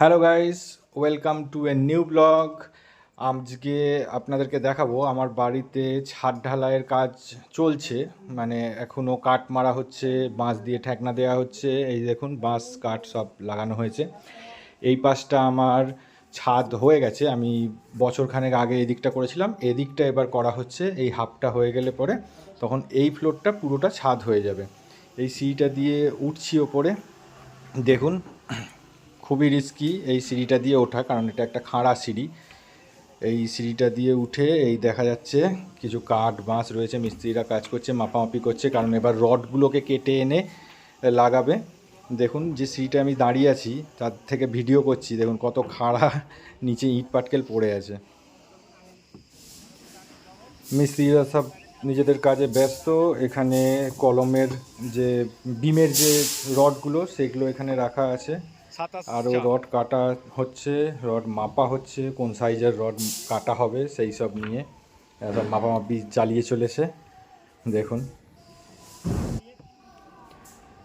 Hello guys welcome to a new blog আজকে আপনাদেরকে দেখাবো, আমার বাড়িতে ছাদ ঢালাইয়ের কাজ চলছে। মানে এখনও কাঠ মারা হচ্ছে, বাঁশ দিয়ে ঠেকনা দেওয়া হচ্ছে। এই দেখুন, বাঁশ, কাঠ সব লাগানো হয়েছে। এই পাশটা আমার ছাদ হয়ে গেছে। আমি বছরখানেক আগে এদিকটা করেছিলাম। এদিকটা এবার করা হচ্ছে। এই হাফটা হয়ে গেলে পরে তখন এই ফ্লোরটা পুরোটা ছাদ হয়ে যাবে। এই সিঁড়িটা দিয়ে উঠছি ওপরে। দেখুন খুবই রিস্কি এই সিঁড়িটা দিয়ে ওঠা, কারণ এটা একটা খাড়া সিঁড়ি। এই সিঁড়িটা দিয়ে উঠে এই দেখা যাচ্ছে কিছু কাঠ, বাঁশ রয়েছে, মিস্ত্রিরা কাজ করছে, মাপামাপি করছে, কারণ এবার রডগুলোকে কেটে এনে লাগাবে। দেখুন যে সিঁড়িটা আমি দাঁড়িয়ে আছি, তার থেকে ভিডিও করছি, দেখুন কত খাড়া নিচে ইট পাটকেল পড়ে আছে। মিস্ত্রিরা সব নিজেদের কাজে ব্যস্ত, এখানে কলমের যে, বিমের যে রডগুলো, সেগুলো এখানে রাখা আছে। আরও রড কাটা হচ্ছে রড মাপা হচ্ছে কোন সাইজের রড কাটা হবে সেই সব নিয়ে। সব মাপামাপি চালিয়ে চলেছে দেখুন।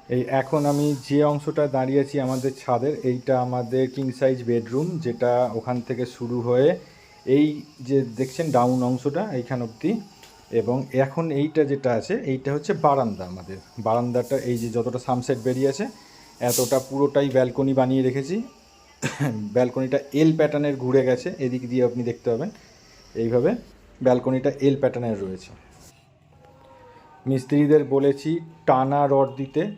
এই এখন আমি যে অংশটা দাঁড়িয়েছি আমাদের ছাদের এইটা আমাদের কিং সাইজ বেডরুম যেটা ওখান থেকে শুরু হয়ে এই যে দেখছেন ডাউন অংশটা এইখান অবধি। এবং এখন এইটা যেটা আছে এইটা হচ্ছে বারান্দা আমাদের। বারান্দাটা এই যে যতটা সানসেট বেরিয়ে আছে এতটা পুরোটাই ব্যালকনি বানিয়ে রেখেছি। ব্যালকনিটা এল প্যাটার্নের ঘুরে গেছে, এদিক দিয়ে আপনি দেখতে পাবেন। এইভাবে ব্যালকনিটা এল প্যাটার্নের রয়েছে। মিস্ত্রিদের বলেছি, টানা রড দিতে,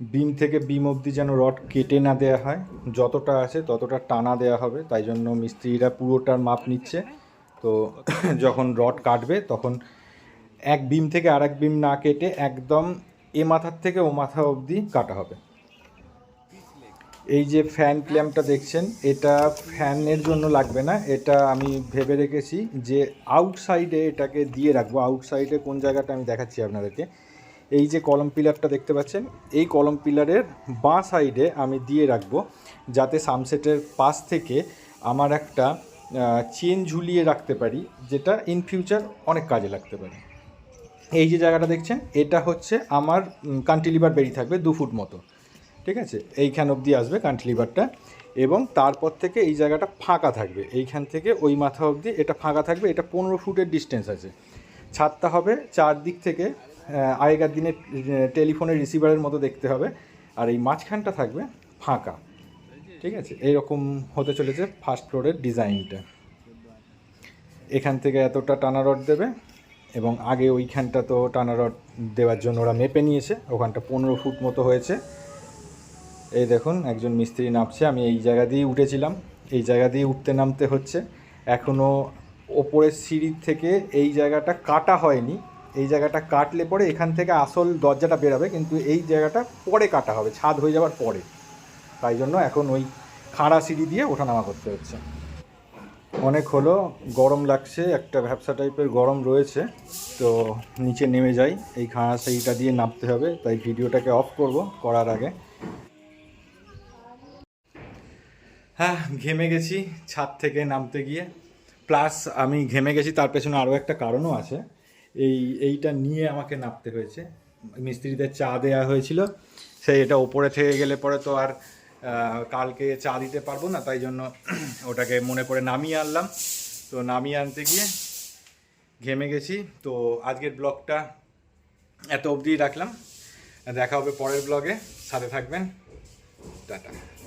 বিম থেকে বিম অবধি যেন রড কেটে না দেওয়া হয়। যতটা আছে ততটা টানা দেওয়া হবে, তাই জন্য মিস্ত্রিরা পুরোটার মাপ নিচ্ছে। তো যখন রড কাটবে, তখন এক বিম থেকে আর এক বিম না কেটে একদম এ মাথার থেকে ও মাথা অবধি কাটা হবে। এই যে ফ্যান ক্ল্যাম্পটা দেখছেন, এটা ফ্যানের জন্য লাগবে না। এটা আমি ভেবে রেখেছি যে আউটসাইডে এটাকে দিয়ে রাখব। আউটসাইডে কোন জায়গাটা আমি দেখাচ্ছি আপনাদেরকে? এই যে কলম পিলারটা দেখতে পাচ্ছেন, এই কলম পিলারের বাঁ সাইডে আমি দিয়ে রাখব, যাতে সানসেটের পাশ থেকে আমার একটা চেন ঝুলিয়ে রাখতে পারি, যেটা ইন ফিউচার অনেক কাজে লাগতে পারে। এই যে জায়গাটা দেখছেন, এটা হচ্ছে আমার কান্টিলিভার বেরিয়ে থাকবে দু ফুট মতো। ঠিক আছে? এইখান অবধি আসবে কান্টিলিভারটা এবং তারপর থেকে এই জায়গাটা ফাঁকা থাকবে। এইখান থেকে ওই মাথা অবধি এটা ফাঁকা থাকবে, এটা পনেরো ফুটের ডিস্টেন্স আছে। ছাদটা হবে চারদিক থেকে আগেকার দিনে টেলিফোনের রিসিভারের মতো দেখতে হবে। আর এই মাঝখানটা থাকবে ফাঁকা। ঠিক আছে? এইরকম হতে চলেছে ফার্স্ট ফ্লোরের ডিজাইনটা এখান থেকে এতটা টানা রড দেবে এবং আগে ওইখানটা তো টানা রড দেওয়ার জন্য ওরা মেপে নিয়েছে। ওখানটা পনেরো ফুট মতো হয়েছে। এই দেখুন, একজন মিস্ত্রি নামছে, আমি এই জায়গা দিয়ে উঠেছিলাম। এই জায়গা দিয়ে উঠতে নামতে হচ্ছে। এখনও ওপরের সিঁড়ির থেকে এই জায়গাটা কাটা হয়নি। এই জায়গাটা কাটলে পরে এখান থেকে আসল দরজাটা বেরাবে, কিন্তু এই জায়গাটা পরে কাটা হবে, ছাদ হয়ে যাওয়ার পরে। তাই জন্য এখন ওই খাড়া সিঁড়ি দিয়ে ওঠানামা করতে হচ্ছে। অনেক হলো, গরম লাগছে, একটা ভ্যাবসা টাইপের গরম রয়েছে, তো নিচে নেমে যাই। এই খাড়া সিঁড়িটা দিয়ে নামতে হবে, তাই ভিডিওটাকে অফ করব করার আগে। হ্যাঁ ঘেমে গেছি ছাদ থেকে নামতে গিয়ে। প্লাস আমি ঘেমে গেছি, তার পেছনে আরও একটা কারণও আছে। এই, এইটা নিয়ে আমাকে নামতে হয়েছে। মিস্ত্রিদের চা দেওয়া হয়েছিল। সেই এটা ওপরে থেকে গেলে পরে তো আর কালকে চা দিতে পারব না, তাই জন্য ওটাকে মনে করে নামিয়ে আনলাম। তো নামিয়ে আনতে গিয়ে ঘেমে গেছি। তো আজকের ব্লগটা এত অবধিই রাখলাম। দেখা হবে পরের ব্লগে। সাথে থাকবেন। টাটা।